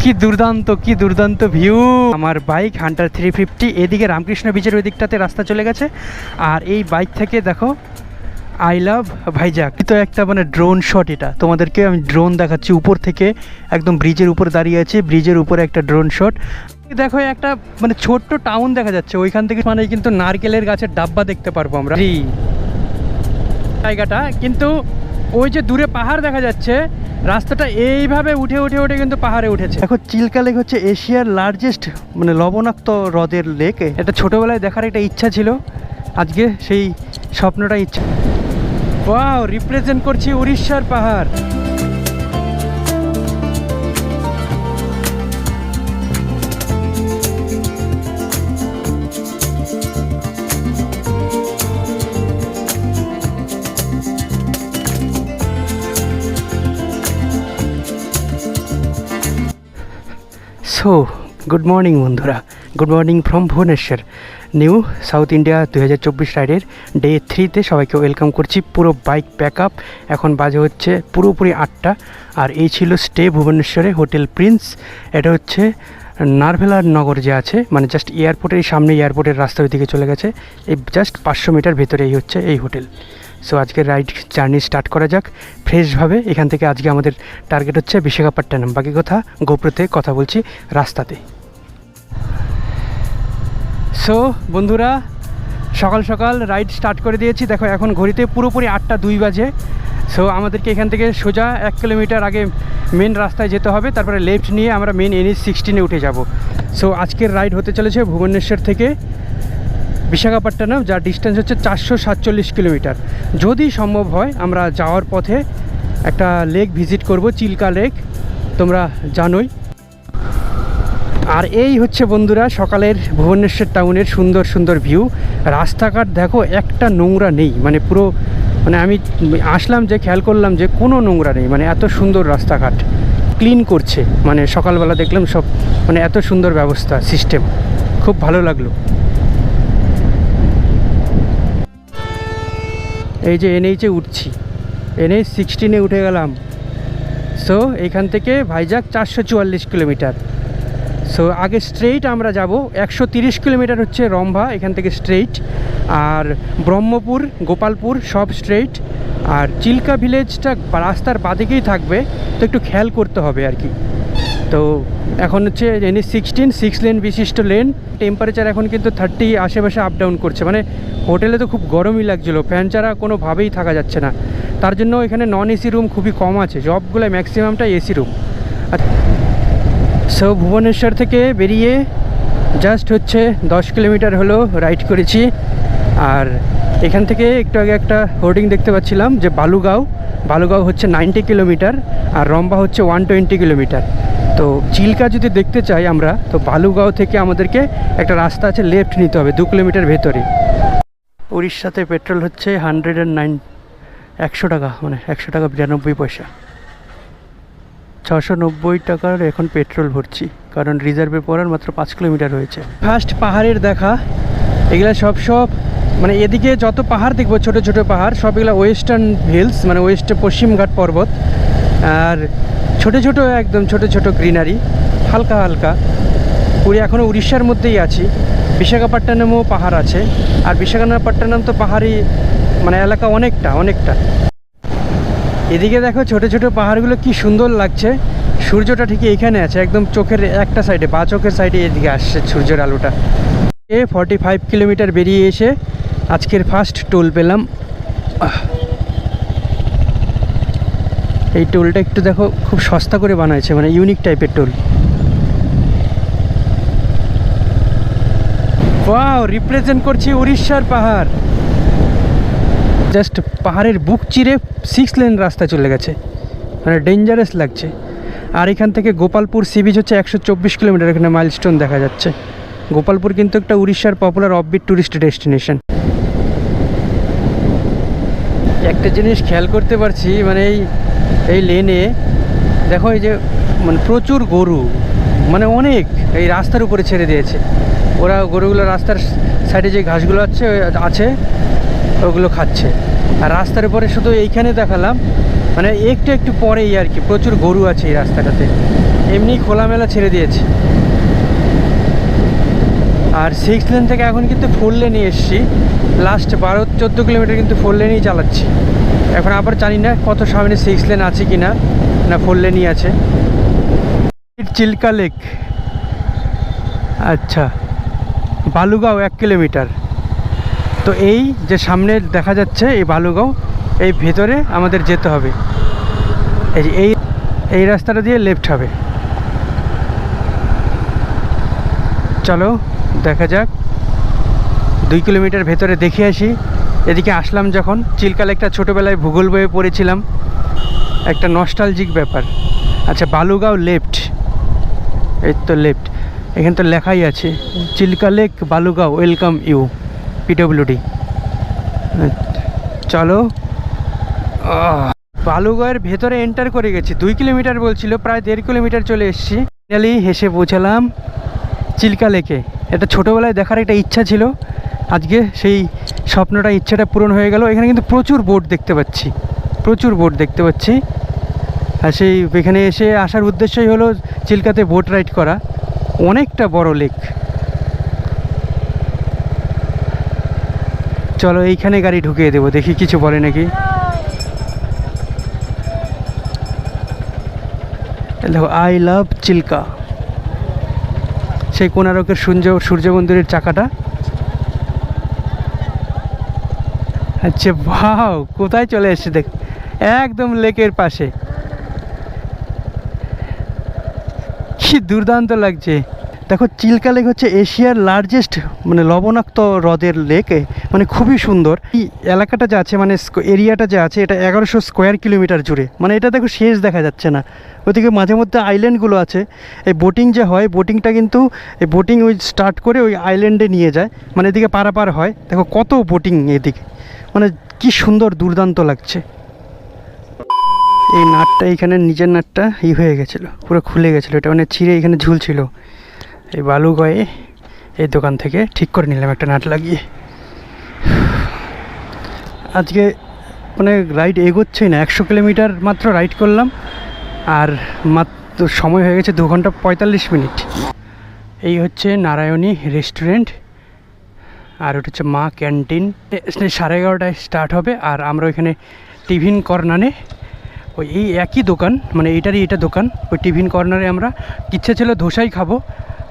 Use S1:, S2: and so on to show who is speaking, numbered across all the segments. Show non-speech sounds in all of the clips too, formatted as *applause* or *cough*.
S1: কি দুর্দান্ত কি দুর্দান্ত ভিউ আমার বাইক হান্টার থ্রি ফিফটি এদিকে রামকৃষ্ণ বিচের ওই দিকটাতে রাস্তা চলে গেছে। আর এই বাইক থেকে দেখো আই লাভ ভাইজাক তো একটা মানে ড্রোন শট এটা। তোমাদেরকে আমি ড্রোন দেখাচ্ছি, উপর থেকে একদম ব্রিজের উপর দাঁড়িয়ে আছে ব্রিজের উপরে একটা ড্রোন শট দেখো একটা মানে ছোট্ট টাউন দেখা যাচ্ছে, ওইখান থেকে মানে কিন্তু নারকেলের গাছের ডাব্বা দেখতে পারব আমরা। জায়গাটা কিন্তু ওই যে দূরে পাহাড় দেখা যাচ্ছে রাস্তাটা এইভাবে উঠে উঠে উঠে কিন্তু পাহাড়ে উঠেছে। এখন চিল্কা লেক হচ্ছে এশিয়ার লার্জেস্ট মানে লবণাক্ত হ্রদের লেক এটা ছোটোবেলায় দেখার একটা ইচ্ছা ছিল। আজকে সেই স্বপ্নটা ইচ্ছা। ওয়াও রিপ্রেজেন্ট করছি উড়িষ্যার পাহাড়। সো গুড মর্নিং বন্ধুরা। Good morning from Bhubaneswar. New south India দু হাজার চব্বিশ রাইডের ডে থ্রিতে সবাইকে ওয়েলকাম করছি পুরো বাইক প্যাক আপ এখন বাজে হচ্ছে পুরোপুরি আটটা। আর এই ছিল স্টে ভুবনেশ্বরে হোটেল প্রিন্স এটা হচ্ছে নারভেলার নগর যে আছে মানে জাস্ট এয়ারপোর্টের সামনে এয়ারপোর্টের রাস্তা ওইদিকে চলে গেছে। এই জাস্ট পাঁচশো মিটার ভেতরে এই হচ্ছে এই হোটেল সো আজকের রাইড জার্নি স্টার্ট করা যাক। ফ্রেশভাবে এখান থেকে আজকে আমাদের টার্গেট হচ্ছে বিশাখাপট্টনম। বাকি কথা গোপ্রতে কথা বলছি রাস্তাতে। সো বন্ধুরা, সকাল সকাল রাইড স্টার্ট করে দিয়েছি। দেখো, এখন ঘড়িতে পুরোপুরি আটটা দুই বাজে। সো আমাদেরকে এখান থেকে সোজা এক কিলোমিটার আগে মেন রাস্তায় যেতে হবে। তারপরে লেফট নিয়ে আমরা মেন এনএস সিক্সটিনে উঠে যাব। সো আজকের রাইড হতে চলেছে ভুবনেশ্বর থেকে। বিশাখাপট্টনম, যার ডিস্টেন্স হচ্ছে চারশো সাতচল্লিশ কিলোমিটার। যদি সম্ভব হয়, আমরা যাওয়ার পথে একটা লেক ভিজিট করব, চিল্কা লেক তোমরা জানোই। আর এই হচ্ছে বন্ধুরা, সকালের ভুবনেশ্বর টাউনের সুন্দর সুন্দর ভিউ রাস্তাঘাট দেখো, একটা নোংরা নেই মানে পুরো মানে আমি আসলাম যে, খেয়াল করলাম যে, কোনো নোংরা নেই মানে এত সুন্দর রাস্তাঘাট। ক্লিন করছে মানে সকালবেলা দেখলাম সব মানে এত সুন্দর ব্যবস্থা সিস্টেম খুব ভালো লাগল। এই যে এনএইচে উঠছি। এনএইচ সিক্সটিনে উঠে গেলাম। সো এখান থেকে ভাইজাগ চারশো চুয়াল্লিশ কিলোমিটার। সো আগে স্ট্রেইট আমরা যাব। একশো তিরিশ কিলোমিটার হচ্ছে রম্ভা, এখান থেকে স্ট্রেইট আর ব্রহ্মপুর, গোপালপুর সব স্ট্রেইট আর চিল্কা ভিলেজটা রাস্তার বাদিকেই থাকবে। তো একটু খেয়াল করতে হবে আর কি। তো এখন হচ্ছে এনএস সিক্সটিন সিক্স লেন বিশিষ্ট লেন টেম্পারেচার এখন কিন্তু থার্টি আশেপাশে আপ ডাউন করছে। মানে হোটেলে তো খুব গরমই লাগছিল ফ্যান ছাড়া কোনোভাবেই থাকা যাচ্ছে না। তার জন্য এখানে নন এসি রুম খুবই কম আছে সবগুলো ম্যাক্সিমামটা এসি রুম সো ভুবনেশ্বর থেকে বেরিয়ে জাস্ট হচ্ছে দশ কিলোমিটার হলো রাইড করেছি। আর এখান থেকে একটু আগে একটা হোর্ডিং দেখতে পাচ্ছিলাম যে বালুগাঁও বালুগাঁও হচ্ছে নাইনটি কিলোমিটার আর রম্বা হচ্ছে ওয়ান টোয়েন্টি কিলোমিটার। তো চিল্কা যদি দেখতে চাই আমরা, তো বালুগাঁও থেকে আমাদেরকে একটা রাস্তা আছে লেফট নিতে হবে, দু কিলোমিটার ভেতরে উড়িষ্যাতে পেট্রোল হচ্ছে হান্ড্রেড অ্যান্ড নাইন একশো টাকা মানে একশো টাকা বিরানব্বই পয়সা। ছশো নব্বই টাকার এখন পেট্রোল ভরছি, কারণ রিজার্ভে পড়ার মাত্র পাঁচ কিলোমিটার হয়েছে ফার্স্ট পাহাড়ের দেখা, এগুলা সব সব মানে এদিকে যত পাহাড় দেখব, ছোট ছোট পাহাড়, সব এগুলো ওয়েস্টার্ন হিলস মানে ওয়েস্ট পশ্চিমঘাট পর্বত। আর ছোট ছোট, একদম ছোট ছোট গ্রিনারি হালকা হালকা। পুরী এখনও উড়িষ্যার মধ্যেই আছি। বিশাখাপট্টনমও পাহাড় আছে। আর বিশাখাপট্টনম তো পাহাড়ি মানে এলাকা অনেকটা অনেকটা। এদিকে দেখো ছোট ছোট পাহাড়গুলো কি সুন্দর লাগছে। সূর্যটা ঠিক এইখানে আছে, একদম চোখের একটা সাইডে, বা চোখের সাইডে এদিকে আসছে সূর্যের আলোটা। এ ফর্টি ফাইভ কিলোমিটার বেরিয়ে এসে আজকের ফার্স্ট টোল পেলাম। এই টোলটা একটু দেখো, খুব সস্তা করে বানাইছে মানে ইউনিক টাইপের টোল ওয়াও রিপ্রেজেন্ট করছি উড়িষ্যার পাহাড়। জাস্ট পাহাড়ের বুক চিরে সিক্স লেন রাস্তা চলে গেছে। মানে ডেঞ্জারাস লাগছে। আর এখান থেকে গোপালপুর সি বিচ হচ্ছে একশো চব্বিশ কিলোমিটার, এখানে মাইলস্টোন দেখা যাচ্ছে। গোপালপুর কিন্তু একটা উড়িষ্যার পপুলার অফবিট ট্যুরিস্ট ডেস্টিনেশন একটা জিনিস খেয়াল করতে পারছি মানে এই এই লেনে দেখো এই যে মানে প্রচুর গরু মানে অনেক এই রাস্তার উপরে ছেড়ে দিয়েছে। ওরা গরুগুলো রাস্তার সাইডে যে ঘাসগুলো আছে আছে, ওগুলো খাচ্ছে। আর রাস্তার উপরে শুধু এইখানে দেখালাম মানে একটু একটু পরেই আর কি প্রচুর গরু আছে এই রাস্তাটাতে। এমনি খোলামেলা ছেড়ে দিয়েছে। আর সিক্স লেন থেকে এখন কিন্তু ফোর লেনে এসছি। লাস্ট বারো, চোদ্দ কিলোমিটার কিন্তু ফোর লেনেই চালাচ্ছি। এখন আবার জানি না কত সামনে সিক্স লেন আছে কি না না ফোর লেনই আছে। চিল্কা লেক আচ্ছা বালুগাঁও এক কিলোমিটার তো এই যে সামনে দেখা যাচ্ছে, এই বালুগাঁও, এই ভেতরে আমাদের যেতে হবে। এই এই এই রাস্তাটা দিয়ে লেফট হবে। চলো, দেখা যাক। দুই কিলোমিটার ভেতরে দেখে আসি। এদিকে আসলাম যখন চিল্কা লেকটা ছোটোবেলায় ভূগোল বইয়ে পড়েছিলাম। একটা নস্টালজিক ব্যাপার। আচ্ছা বালুগাঁও লেফট এই তো লেফট এখানে তো লেখাই আছে Chilka lake Balugaon welcome you PWD. চলো। আহ, বালুগাঁওয়ের ভেতরে এন্টার করে গেছি। দুই কিলোমিটার বলছিল প্রায় দেড় কিলোমিটার চলে এসেছি। হেসে পৌঁছালাম। চিল্কা লেকে। এটা ছোটোবেলায় দেখার একটা ইচ্ছা ছিল। আজকে সেই স্বপ্নটা, ইচ্ছাটা পূরণ হয়ে গেল। এখানে কিন্তু প্রচুর বোট দেখতে পাচ্ছি। প্রচুর বোট দেখতে পাচ্ছি। আর সেই এখানে এসে আসার উদ্দেশ্যই হলো চিল্কাতে বোট রাইড করা। অনেকটা বড় লেক। চলো এইখানে গাড়ি ঢুকিয়ে দেবো। দেখি কিছু বলে নাকি। দেখো আই লাভ চিল্কা সেই কোনারকের সূর্য সূর্য মন্দিরের চাকাটা। আচ্ছা ভাও কোথায় চলে এসছে দেখ, একদম লেকের পাশে। কি দুর্দান্ত লাগছে। দেখো, চিল্কা লেক হচ্ছে এশিয়ার লার্জেস্ট মানে লবণাক্ত হ্রদের লেক মানে খুবই সুন্দর। এই এলাকাটা যে আছে মানে এরিয়াটা যে আছে, এটা এগারোশো স্কোয়ার কিলোমিটার জুড়ে। মানে এটা দেখো শেষ দেখা যাচ্ছে না। ওইদিকে মাঝে মধ্যে আইল্যান্ডগুলো আছে। এই বোটিং যে হয় বোটিংটা কিন্তু এই বোটিং ওই স্টার্ট করে ওই আইল্যান্ডে নিয়ে যায়। মানে এদিকে পারাপার হয়। দেখো কত বোটিং এদিকে। মানে কি সুন্দর দুর্দান্ত লাগছে। এই নাটটা এখানে নিজের নাটটা, ই হয়ে গেছিল। পুরো খুলে গেছিল। এটা মানে ছিঁড়ে এখানে ঝুলছিল। এই বালুগয়ে এই দোকান থেকে ঠিক করে নিলাম একটা নাট লাগিয়ে। আজকে মানে রাইড এগোচ্ছেই না, একশো কিলোমিটার মাত্র রাইড করলাম, আর মাত্র সময় হয়ে গেছে দু ঘণ্টা পঁয়তাল্লিশ মিনিট। এই হচ্ছে নারায়ণী রেস্টুরেন্ট, আর ওটা হচ্ছে মা ক্যান্টিন। সাড়ে এগারোটায় স্টার্ট হবে, আর আমরা ওইখানে টিফিন কর্নারে ওই এই একই দোকান মানে এইটারই এটা দোকান, ওই টিফিন কর্নারে আমরা, ইচ্ছে ছিল ধোসাই খাব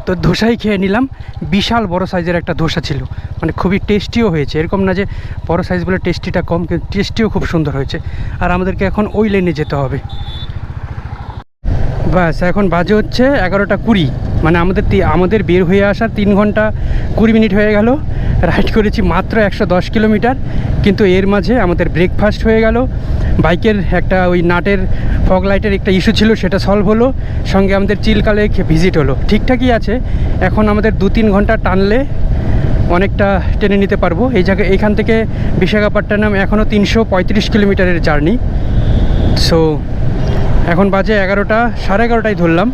S1: তো ধোসাই খেয়ে নিলাম। বিশাল বড় সাইজের একটা ধোসা ছিল। মানে খুবই টেস্টিও হয়েছে। এরকম না যে বড় সাইজ বলে টেস্টিটা কম, কিন্তু টেস্টিও খুব সুন্দর হয়েছে। আর আমাদেরকে এখন ওই লেনে যেতে হবে। ব্যাস এখন বাজে হচ্ছে এগারোটা কুড়ি। মানে আমাদের আমাদের বের হয়ে আসার তিন ঘণ্টা কুড়ি মিনিট হয়ে গেল। রাইড করেছি মাত্র একশো দশ কিলোমিটার, কিন্তু এর মাঝে আমাদের ব্রেকফাস্ট হয়ে গেল। বাইকের একটা ওই নাটের ফগ লাইটের একটা ইস্যু ছিল, সেটা সলভ হলো। সঙ্গে আমাদের চিলকালে ভিজিট হলো। ঠিকঠাকই আছে। এখন আমাদের দু তিন ঘণ্টা টানলে অনেকটা টেনে নিতে পারব। এই জায়গায় এইখান থেকে বিশাখাপট্টনম এখনও তিনশো পঁয়ত্রিশ কিলোমিটারের জার্নি। সো এখন বাজে এগারোটা, সাড়ে এগারোটায় ধরলাম।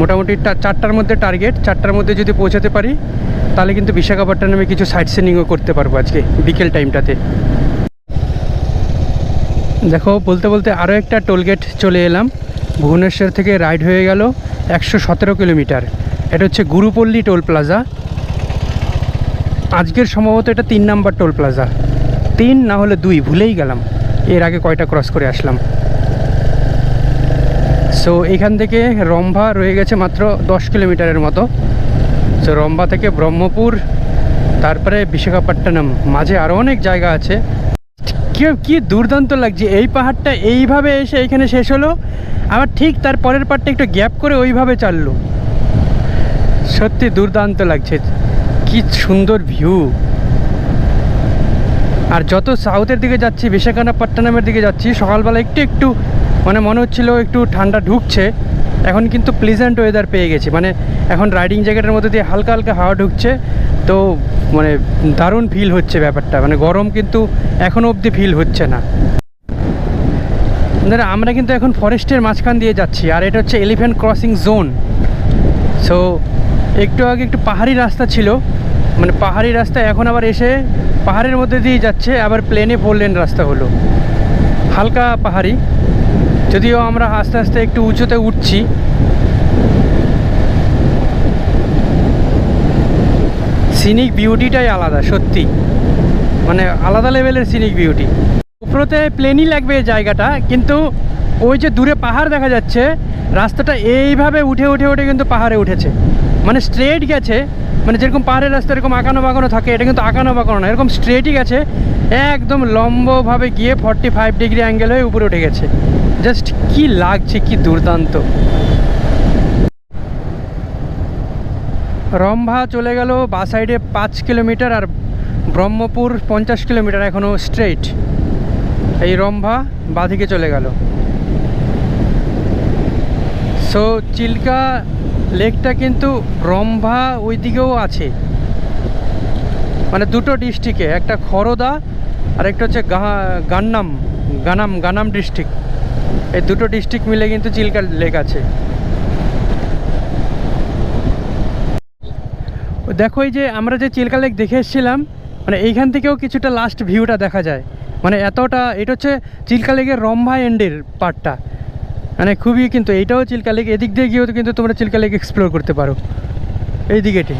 S1: মোটামুটি চারটার মধ্যে টার্গেট চারটার মধ্যে যদি পৌঁছাতে পারি, তাহলে কিন্তু বিশাখাপট্টনমে কিছু সাইট সিনিংও করতে পারব আজকে, বিকেল টাইমটাতে দেখো, বলতে বলতে আরও একটা টোলগেট চলে এলাম। ভুবনেশ্বর থেকে রাইড হয়ে গেল একশো সতেরো কিলোমিটার। এটা হচ্ছে গুরুপল্লী টোল প্লাজা আজকের সম্ভবত এটা তিন নাম্বার টোল প্লাজা তিন না হলে দুই, ভুলেই গেলাম। এর আগে কয়টা ক্রস করে আসলাম। সো এখান থেকে রম্ভা রয়ে গেছে মাত্র দশ কিলোমিটারের মতো। সো রম্ভা থেকে ব্রহ্মপুর, তারপরে বিশাখাপট্টনম, মাঝে আরও অনেক জায়গা আছে। কি কি দুর্দান্ত লাগছে, এই পাহাড়টা এইভাবে এসে এখানে শেষ হলো, আবার ঠিক তার পরের পার্টটা একটু গ্যাপ করে ওইভাবে চাললো। সত্যি দুর্দান্ত লাগছে, কি সুন্দর ভিউ আর যত সাউথের দিকে যাচ্ছি, বিশাখাপট্টনমের দিকে যাচ্ছি, সকালবেলা একটু একটু মানে মনে হচ্ছিল একটু ঠান্ডা ঢুকছে, এখন কিন্তু প্লেজেন্ট ওয়েদার পেয়ে গেছি। মানে এখন রাইডিং জ্যাকেটের মধ্যে দিয়ে হালকা হালকা হাওয়া ঢুকছে, তো মানে দারুণ ফিল হচ্ছে ব্যাপারটা। মানে গরম কিন্তু এখনও অবধি ফিল হচ্ছে না। ধরো আমরা কিন্তু এখন ফরেস্টের মাঝখান দিয়ে যাচ্ছি, আর এটা হচ্ছে এলিফ্যান্ট ক্রসিং জোন সো একটু আগে একটু পাহাড়ি রাস্তা ছিল মানে পাহাড়ি রাস্তা এখন আবার এসে পাহাড়ের মধ্যে দিয়ে যাচ্ছে, আবার প্লেনে ফোর রাস্তা হলো। হালকা পাহাড়ি। যদিও আমরা আস্তে আস্তে একটু উঁচুতে উঠছি। সিনিক বিউটিটাই আলাদা, সত্যি। মানে আলাদা লেভেলের সিনিক বিউটি উপরতে প্লেনই লাগবে এই জায়গাটা, কিন্তু ওই যে দূরে পাহাড় দেখা যাচ্ছে, রাস্তাটা এইভাবে উঠে উঠে উঠে কিন্তু পাহাড়ে উঠেছে। মানে স্ট্রেট গেছে মানে যেরকম পাহাড়ের রাস্তা এরকম আঁকানো বাঁকানো থাকে, এটা কিন্তু আঁকানো বাঁকানো না, এরকম স্ট্রেটই গেছে একদম লম্বভাবে গিয়ে ফর্টি ফাইভ ডিগ্রি অ্যাঙ্গেল হয়ে উপরে উঠে গেছে। জাস্ট কি লাগছে, কি দুর্দান্ত। রম্ভা চলে গেল বা সাইডে পাঁচ কিলোমিটার আর ব্রহ্মপুর পঞ্চাশ কিলোমিটার এখনও স্ট্রেইট এই রম্ভা বাঁদিকে চলে গেল। সো চিল্কা লেকটা কিন্তু রম্ভা ওই দিকেও আছে। মানে দুটো ডিস্ট্রিক্টে একটা খরদা আর একটা হচ্ছে গান্নাম, গানাম গানাম ডিস্ট্রিক্ট। এই দুটো ডিস্ট্রিক্ট মিলে কিন্তু চিল্কা লেক আছে। দেখো এই যে আমরা যে চিল্কা লেক দেখে এসেছিলাম মানে এইখান থেকেও কিছুটা লাস্ট ভিউটা দেখা যায়। মানে এতটা, এটা হচ্ছে চিল্কা লেকের রম্ভা এন্ডের পার্টটা মানে খুবই কিন্তু এইটাও চিল্কা লেক, এদিক দিয়ে গিয়েও কিন্তু তোমরা চিল্কা লেক এক্সপ্লোর করতে পারো। এই দিকেটি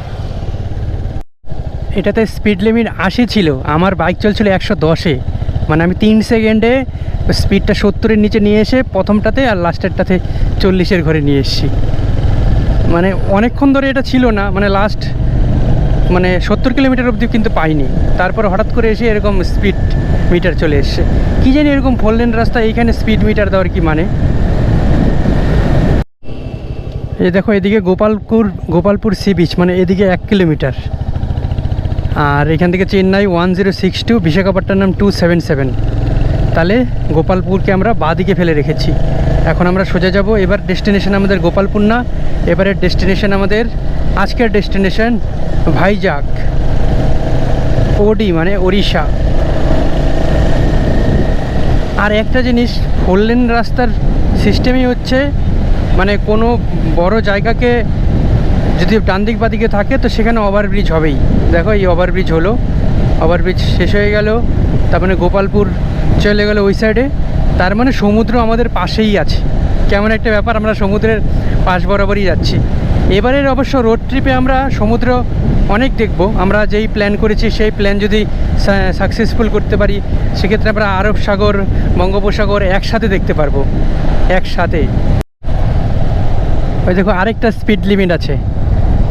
S1: এটাতে স্পিড লিমিট আশি ছিল, আমার বাইক চলছিল একশো দশে। মানে আমি তিন সেকেন্ডে স্পিডটা সত্তরের নিচে নিয়ে এসে প্রথমটাতে আর লাস্টেরটাতে চল্লিশের ঘরে নিয়ে এসেছি। মানে অনেকক্ষণ ধরে এটা ছিল না মানে লাস্ট মানে সত্তর কিলোমিটার অবধি কিন্তু পাইনি। তারপর হঠাৎ করে এসে এরকম স্পিড মিটার চলে এসছে। কী জানি এরকম ফোরলেন রাস্তা, এইখানে স্পিড মিটার দেওয়ার কি মানে? এই দেখো, এদিকে গোপালপুর গোপালপুর সি বিচ মানে এদিকে এক কিলোমিটার। আর এখান থেকে Chennai one zero six two Visakhapatnam two seven seven. তাহলে গোপালপুরকে আমরা বাদিকে ফেলে রেখেছি। এখন আমরা সোজা যাব, এবার ডেস্টিনেশন আমাদের গোপালপুর না এবারের ডেস্টিনেশন আমাদের, আজকের ডেস্টিনেশন ভাইজাক, ওডি মানে ওড়িশা। আর একটা জিনিস ফোর রাস্তার সিস্টেমই হচ্ছে মানে কোনো বড় জায়গাকে যদি ডান দিক বাদিকে থাকে, তো সেখানে ওভারব্রিজ হবেই। দেখো এই ওভারব্রিজ হলো। ওভারব্রিজ শেষ হয়ে গেল। তার মানে গোপালপুর চলে গেল ওই সাইডে তার মানে সমুদ্র আমাদের পাশেই আছে। কেমন একটা ব্যাপার, আমরা সমুদ্রের পাশ বরাবরই যাচ্ছি। এবারের অবশ্য রোড ট্রিপে আমরা সমুদ্র অনেক দেখব। আমরা যেই প্ল্যান করেছি, সেই প্ল্যান যদি সাকসেসফুল করতে পারি, সেক্ষেত্রে আমরা আরব সাগর, বঙ্গোপসাগর একসাথে দেখতে পারব। একসাথে। ওই দেখো আরেকটা স্পিড লিমিট আছে।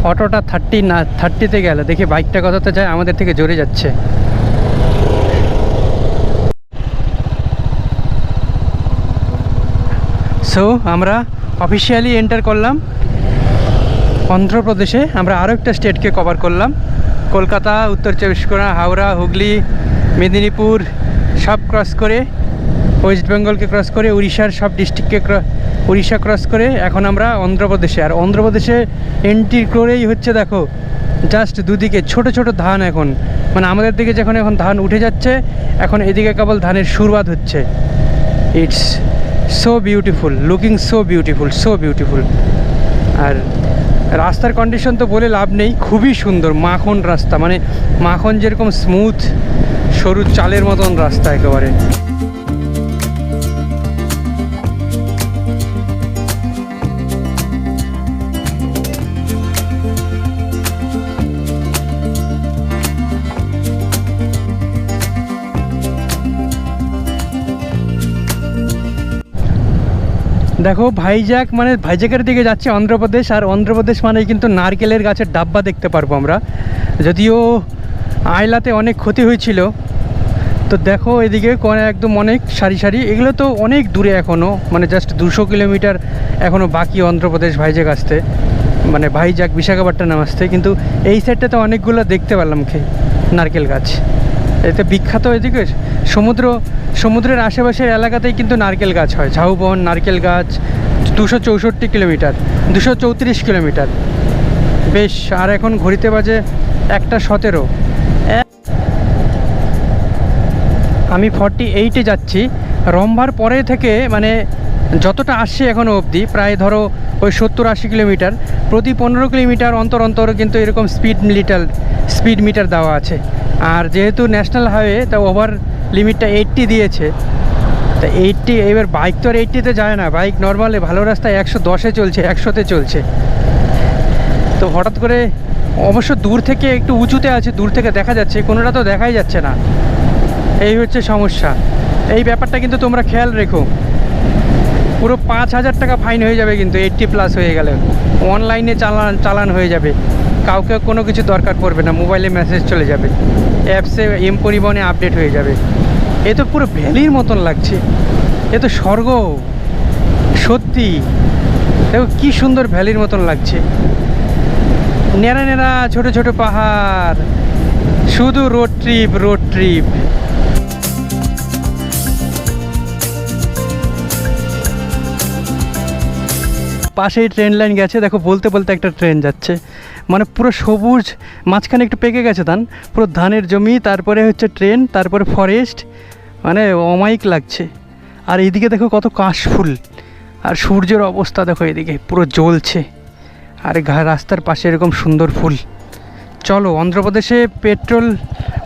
S1: অটোটা থার্টি না থার্টিতে গেল। দেখি বাইকটা কততে যায়, আমাদের থেকে জোরে যাচ্ছে। সো আমরা অফিসিয়ালি এন্টার করলাম। অন্ধ্রপ্রদেশে আমরা আরও একটা স্টেটকে কভার করলাম। কলকাতা, উত্তর চব্বিশ পরগনা, হাওড়া, হুগলি, মেদিনীপুর, সব ক্রস করে ওয়েস্ট বেঙ্গলকে ক্রস করে উড়িষ্যার সব ডিস্ট্রিক্টকে উড়িষ্যা ক্রস করে, এখন আমরা অন্ধ্রপ্রদেশে আর অন্ধ্রপ্রদেশে এন্ট্রি করেই হচ্ছে দেখো জাস্ট দুদিকে, ছোট ছোট ধান এখন। মানে আমাদের দিকে যখন এখন ধান উঠে যাচ্ছে, এখন এদিকে কেবল ধানের শুরুয়াত হচ্ছে। It's so beautiful looking so beautiful so beautiful আর রাস্তার কন্ডিশন তো বলে লাভ নেই, খুবই সুন্দর, মাখন রাস্তা। মানে মাখন যেরকম স্মুথ সরু চালের মতন রাস্তা একেবারে। দেখো ভাইজ্যাক মানে ভাইজ্যাকের দিকে যাচ্ছে অন্ধ্রপ্রদেশ, আর অন্ধ্রপ্রদেশ মানে কিন্তু নারকেলের গাছের ডাব্বা দেখতে পারব আমরা। যদিও আয়লাতে অনেক ক্ষতি হয়েছিল, তো দেখো এদিকে একদম অনেক সারি সারি। এগুলো তো অনেক দূরে এখনও মানে জাস্ট দুশো কিলোমিটার এখনও বাকি অন্ধ্রপ্রদেশ ভাইজ্যাক আসতে মানে ভাইজ্যাক বিশাখাপট্টনম আসতে। কিন্তু এই সাইডটাতে অনেকগুলো দেখতে পারলাম খেয়ে নারকেল গাছ। এতে বিখ্যাত এদিকে সমুদ্র, সমুদ্রের আশেপাশের এলাকাতেই কিন্তু নারকেল গাছ হয়। ঝাউবন, নারকেল গাছ, দুশো চৌষট্টি কিলোমিটার, দুশো চৌত্রিশ কিলোমিটার। বেশ, আর এখন ঘড়িতে বাজে একটা সতেরো। আমি ফর্টি এইটে যাচ্ছি। রম্ভার পরে থেকে মানে যতটা আসছে এখনও অবধি, প্রায় ধরো ওই সত্তর আশি কিলোমিটার, প্রতি পনেরো কিলোমিটার অন্তর অন্তর কিন্তু এরকম স্পিড লিটার স্পিড মিটার দেওয়া আছে। আর যেহেতু ন্যাশনাল হাইওয়ে তা ওভার লিমিটটা এইট্টি দিয়েছে। তা এইট্টি এবার বাইক তো আর এইট্টিতে যায় না। বাইক নর্মালি ভালো রাস্তায় একশো দশে চলছে একশোতে চলছে। তো হঠাৎ করে অবশ্য দূর থেকে একটু উঁচুতে আছে, দূর থেকে দেখা যাচ্ছে, কোনোটা তো দেখাই যাচ্ছে না। এই হচ্ছে সমস্যা। এই ব্যাপারটা কিন্তু তোমরা খেয়াল রেখো। পুরো পাঁচ হাজার টাকা ফাইন হয়ে যাবে কিন্তু এইটটি প্লাস হয়ে গেলে। অনলাইনে চালান চালান হয়ে যাবে। কাউকে কোনো কিছু দরকার পড়বে না মোবাইলে মেসেজ চলে যাবে। অ্যাপসে এম পরিবহনে আপডেট হয়ে যাবে। এ তো পুরো ভ্যালির মতন লাগছে। এ তো স্বর্গ। সত্যি। দেখো কী সুন্দর ভ্যালির মতন লাগছে। নেড়া নেড়া ছোট ছোট পাহাড়। শুধু রোড ট্রিপ রোড ট্রিপ পাশেই ট্রেন লাইন গেছে, দেখো বলতে বলতে একটা ট্রেন যাচ্ছে। মানে পুরো সবুজ, মাঝখানে একটু পেকে গেছে ধান, পুরো ধানের জমি, তারপরে হচ্ছে ট্রেন তারপরে ফরেস্ট মানে অমায়িক লাগছে। আর এদিকে দেখো কত কাশফুল আর সূর্যের অবস্থা দেখো এদিকে পুরো জ্বলছে। আর ঘা, রাস্তার পাশে এরকম সুন্দর ফুল। চলো, অন্ধ্রপ্রদেশে পেট্রোল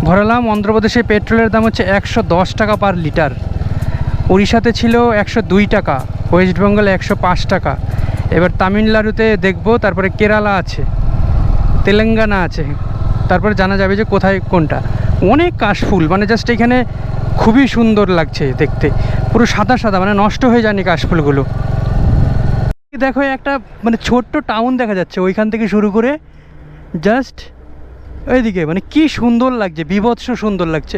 S1: ভরালাম, অন্ধ্রপ্রদেশে পেট্রোলের দাম হচ্ছে একশো দশ টাকা পার লিটার উড়িষ্যাতে ছিল একশো দুই টাকা, ওয়েস্ট বেঙ্গলে একশো পাঁচ টাকা। এবার তামিলনাড়ুতে দেখব, তারপরে কেরালা আছে, তেলেঙ্গানা আছে, তারপরে জানা যাবে যে কোথায় কোনটা। অনেক কাশফুল মানে জাস্ট এখানে খুবই সুন্দর লাগছে দেখতে। পুরো সাদা সাদা মানে নষ্ট হয়ে যায়নি কাশফুলগুলো। দেখো একটা মানে ছোট্ট টাউন দেখা যাচ্ছে, ওইখান থেকে শুরু করে জাস্ট ওইদিকে মানে কি সুন্দর লাগছে, বিভৎস সুন্দর লাগছে।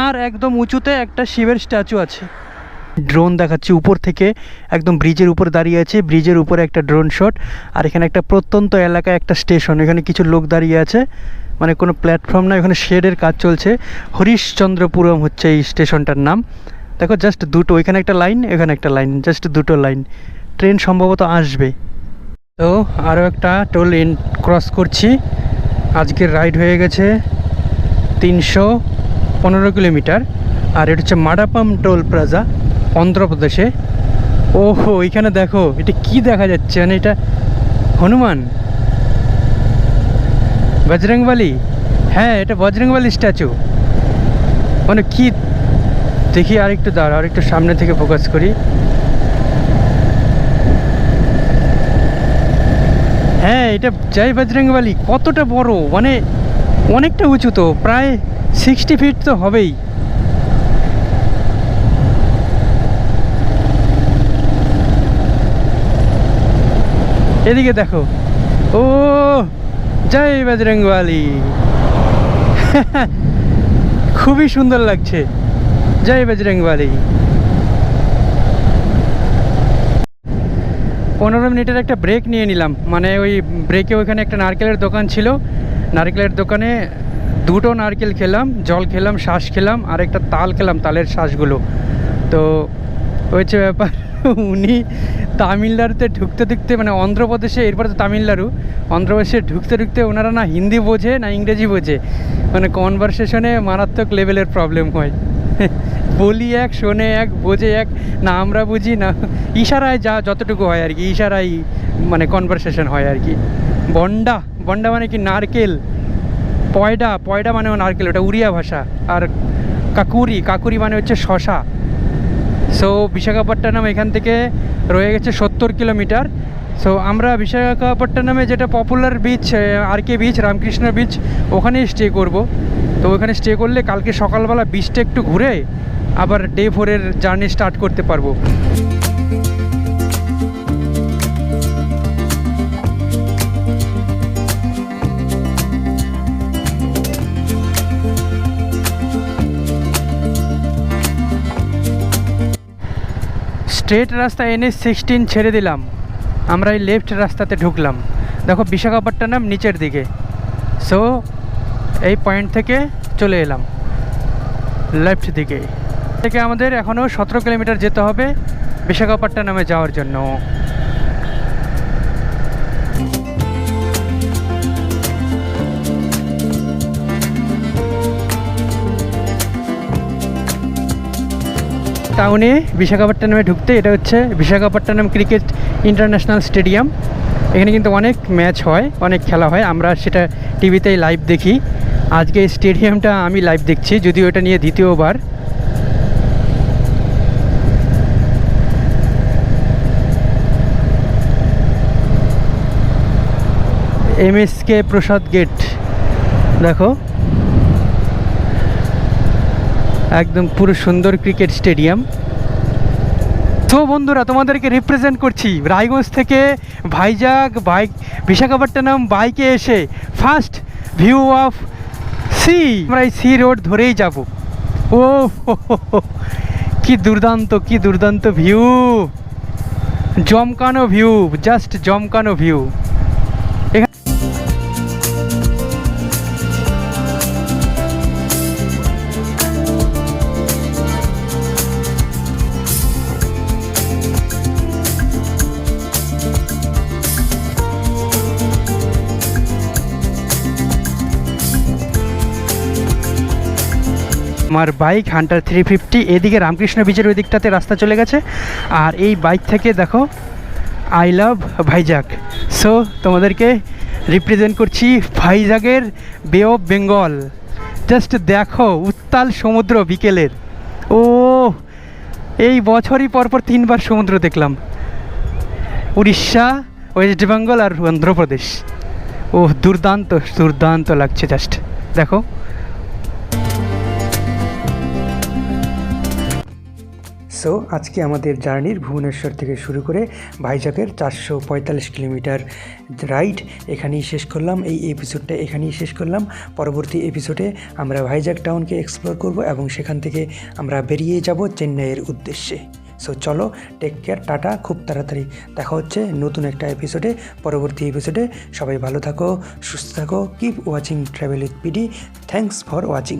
S1: আর একদম উঁচুতে একটা শিবের স্ট্যাচু আছে। ড্রোন দেখাচ্ছি, উপর থেকে একদম ব্রিজের উপর দাঁড়িয়ে আছে, ব্রিজের উপরে একটা ড্রোন শট, আর এখানে একটা প্রত্যন্ত এলাকায় একটা স্টেশন, এখানে কিছু লোক দাঁড়িয়ে আছে। মানে কোনো প্ল্যাটফর্ম না, এখানে শেডের কাজ চলছে। হরিশচন্দ্রপুরম হচ্ছে এই স্টেশনটার নাম। দেখো, জাস্ট দুটো, এখানে একটা লাইন, এখানে একটা লাইন, জাস্ট দুটো লাইন। ট্রেন সম্ভবত আসবে। তো আরও একটা টোল ইন, ক্রস করছি। আজকের রাইড হয়ে গেছে তিনশো পনেরো কিলোমিটার, আর এটা হচ্ছে মাডাপাম টোল প্লাজা, অন্ধ্রপ্রদেশে। ওহো এখানে দেখো, এটা কি দেখা যাচ্ছে? মানে এটা হনুমান? বজরংবালি? হ্যাঁ এটা বজরংবালি স্ট্যাচু। মানে কি, দেখি আরেকটু দাঁড়া আরেকটু সামনে থেকে ফোকাস করি। হ্যাঁ এটা জয় বজরংবলী কতটা বড়? মানে অনেকটা উঁচু তো, প্রায় সিক্সটি ফিট তো হবেই। এদিকে দেখো। ও জয় বজরংবলী *laughs* খুবই সুন্দর লাগছে জয় বজরংবলী পনেরো মিনিটের একটা ব্রেক নিয়ে নিলাম। মানে ওই ব্রেকে ওইখানে একটা নারকেলের দোকান ছিল। নারকেলের দোকানে দুটো নারকেল খেলাম, জল খেলাম শ্বাস খেলাম, আর একটা তাল খেলাম, তালের শ্বাসগুলো তো হয়েছে ব্যাপার, উনি তামিলনাড়ুতে ঢুকতে ঢুকতে মানে অন্ধ্রপ্রদেশে, এরপরে তো তামিলনাড়ু, অন্ধ্রপ্রদেশে ঢুকতে ঢুকতে ওনারা না হিন্দি বোঝে, না ইংরেজি বোঝে। মানে কনভারসেশনে মারাত্মক লেভেলের প্রবলেম হয়। বলি এক, শোনে এক, বোঝে এক, না আমরা বুঝি না। ইশারায় যা যতটুকু হয় আর কি, ইশারায় মানে কনভারসেশন হয় আর কি। বন্ডা বন্ডা মানে কি নারকেল? পয়ডা পয়ডা মানে নারকেল, ওটা উড়িয়া ভাষা। আর কাকুরি কাকুরি মানে হচ্ছে শশা। সো বিশাখাপট্টনম এখান থেকে রয়ে গেছে সত্তর কিলোমিটার। সো আমরা বিশাখাপট্টনমে যেটা popular beach R K beach Ramakrishna beach ওখানেই স্টে করব। তো ওখানে স্টে করলে কালকে সকালবেলা বিচটা একটু ঘুরে আবার ডে ফোরের জার্নি স্টার্ট করতে পারব। স্ট্রেট রাস্তা এনে সিক্সটিন ছেড়ে দিলাম। আমরা এই লেফট রাস্তাতে ঢুকলাম। দেখো বিশাখাপট্টনম নিচের দিকে। সো এই পয়েন্ট থেকে চলে এলাম। লেফট দিকে। থেকে আমাদের এখনও সতেরো কিলোমিটার যেতে হবে বিশাখাপট্টনমে যাওয়ার জন্য। টাউনে বিশাখাপট্টনমে ঢুকতে এটা হচ্ছে বিশাখাপট্টনম ক্রিকেট ইন্টারন্যাশনাল স্টেডিয়াম। এখানে কিন্তু অনেক ম্যাচ হয়, অনেক খেলা হয়। আমরা সেটা টিভিতেই লাইভ দেখি। আজকে স্টেডিয়ামটা আমি লাইভ দেখছি, যদিও এটা নিয়ে দ্বিতীয়বার। M S K Prasad gate. দেখো। একদম পুরো সুন্দর ক্রিকেট স্টেডিয়াম। তো বন্ধুরা, তোমাদেরকে রিপ্রেজেন্ট করছি রায়গঞ্জ থেকে ভাইজাগ বাইক, বিশাখাপট্টনম বাইকে এসে ফার্স্ট ভিউ অফ সি আমরা সি রোড ধরেই যাব। ও কি দুর্দান্ত কি দুর্দান্ত ভিউ জমকানো ভিউ জাস্ট জমকানো ভিউ আমার বাইক হান্টার থ্রি ফিফটি, এদিকে রামকৃষ্ণ বিচের ওই দিকটাতে রাস্তা চলে গেছে। আর এই বাইক থেকে দেখো আই লাভ ভাইজাগ সো তোমাদেরকে রিপ্রেজেন্ট করছি ভাইজাগের বে অফ বেঙ্গল জাস্ট দেখো, উত্তাল সমুদ্র বিকেলের। ও, এই বছরই পরপর তিনবার সমুদ্র দেখলাম। উড়িষ্যা ওয়েস্ট বেঙ্গল আর অন্ধ্রপ্রদেশ। ও দুর্দান্ত দুর্দান্ত লাগছে জাস্ট দেখো। সো আজকে আমাদের জার্নির ভুবনেশ্বর থেকে শুরু করে ভাইজাগের চারশো পঁয়তাল্লিশ কিলোমিটার রাইড এখানেই শেষ করলাম। এই এপিসোডটা এখানেই শেষ করলাম। পরবর্তী এপিসোডে আমরা ভাইজাগ টাউনকে এক্সপ্লোর করব এবং সেখান থেকে আমরা বেরিয়ে যাব চেন্নাইয়ের উদ্দেশ্যে। সো চলো টেক কেয়ার টাটা, খুব তাড়াতাড়ি দেখা হচ্ছে নতুন একটা এপিসোডে পরবর্তী এপিসোডে সবাই ভালো থাকো, সুস্থ থাকো keep watching travel with PD thanks for watching